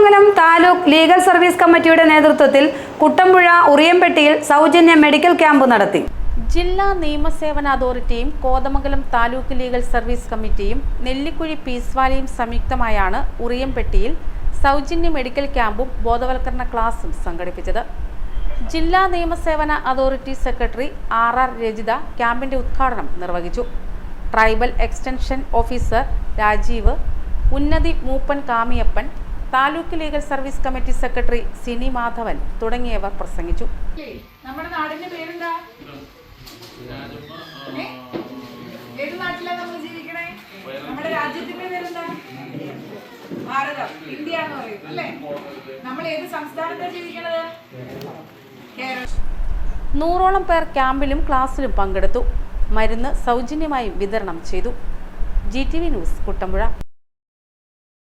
Kothamangalam taluk legal service കമ്മിറ്റിയുടെ നേതൃത്വത്തിൽ കുട്ടമ്പുഴ ഉറിയംപെട്ടിയിൽ സൗജന്യ മെഡിക്കൽ ക്യാമ്പ് നടത്തി. ജില്ലാ നിയമസേവന അതോറിറ്റിയും കോതമംഗലം താലൂക്ക് ലീഗൽ സർവീസ് കമ്മിറ്റിയും നെല്ലിക്കുഴി പീസ്വാലിയും സംയുക്തമായാണ് ഉറിയംപെട്ടിയിൽ സൗജന്യ മെഡിക്കൽ ക്യാമ്പും ബോധവൽക്കരണ ക്ലാസും സംഘടിപ്പിച്ചത്. ജില്ലാ നിയമസേവന authority secretary R R Rajitha ക്യാമ്പിന്റെ ഉദ്ഘാടനം നിർവഹിച്ചു. ട്രൈബൽ എക്സ്റ്റൻഷൻ ഓഫീസർ രാജീവ് ഉന്നതി മൂപ്പൻ Kamiyappan taluk legal service committee secretary Sini Madhavan തുടങ്ങിയവർ പ്രസംഗിച്ചു. നമ്മുടെ നാടിന്റെ പേരെന്താ? ഏത് നാട്ടിലാണ് നമ്മൾ ജീവിക്കണേ? നമ്മുടെ രാജ്യത്തിന്റെ പേരെന്താ? ഭാരതം ഇന്ത്യ എന്ന് പറയും അല്ലേ? നമ്മൾ ഏത് സംസ്ഥാനത്താണ് ജീവിക്കണത്? കേരളം. നൂറോളം പേർ ക്യാമ്പിലും ക്ലാസ്സിലും പങ്കെടുത്തു. മരുന്ന് സൗജന്യമായി വിതരണം ചെയ്തു. G T V news Kuttampuzha.